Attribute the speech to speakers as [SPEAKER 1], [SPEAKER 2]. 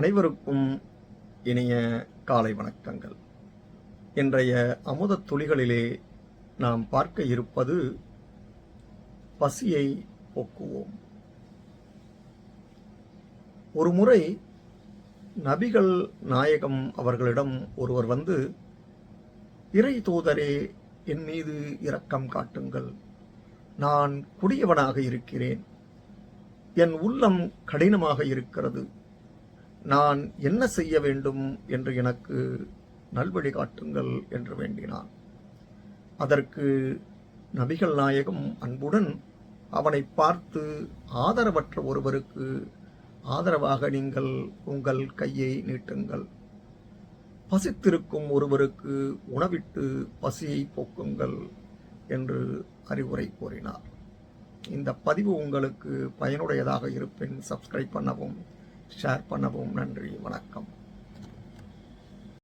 [SPEAKER 1] அனைவருக்கும் இனிய காலை வணக்கங்கள். இன்றைய அமுதத் துளிகளிலே நாம் பார்க்க இருப்பது பசியை போக்குவோம். ஒரு முறை நபிகள் நாயகம் அவர்களிடம் ஒருவர் வந்து இறை தூதரே என் மீது இரக்கம் காட்டுங்கள். நான் குடியவனாக இருக்கிறேன். என் உள்ளம் கடினமாக இருக்கிறது. நான் என்ன செய்ய வேண்டும் என்று எனக்கு நல்வழி காட்டுங்கள் என்று வேண்டினான். அதற்கு நபிகள் நாயகம் அன்புடன் அவனை பார்த்து ஆதரவற்ற ஒருவருக்கு ஆதரவாக நீங்கள் உங்கள் கையை நீட்டுங்கள். பசித்திருக்கும் ஒருவருக்கு உணவிட்டு பசியை போக்குங்கள் என்று அறிவுரை கூறினார். இந்த பதிவு உங்களுக்கு பயனுடையதாக இருப்பின் சப்ஸ்கிரைப் பண்ணவும். ஷேர் பண்ணவும் நன்றி வணக்கம்.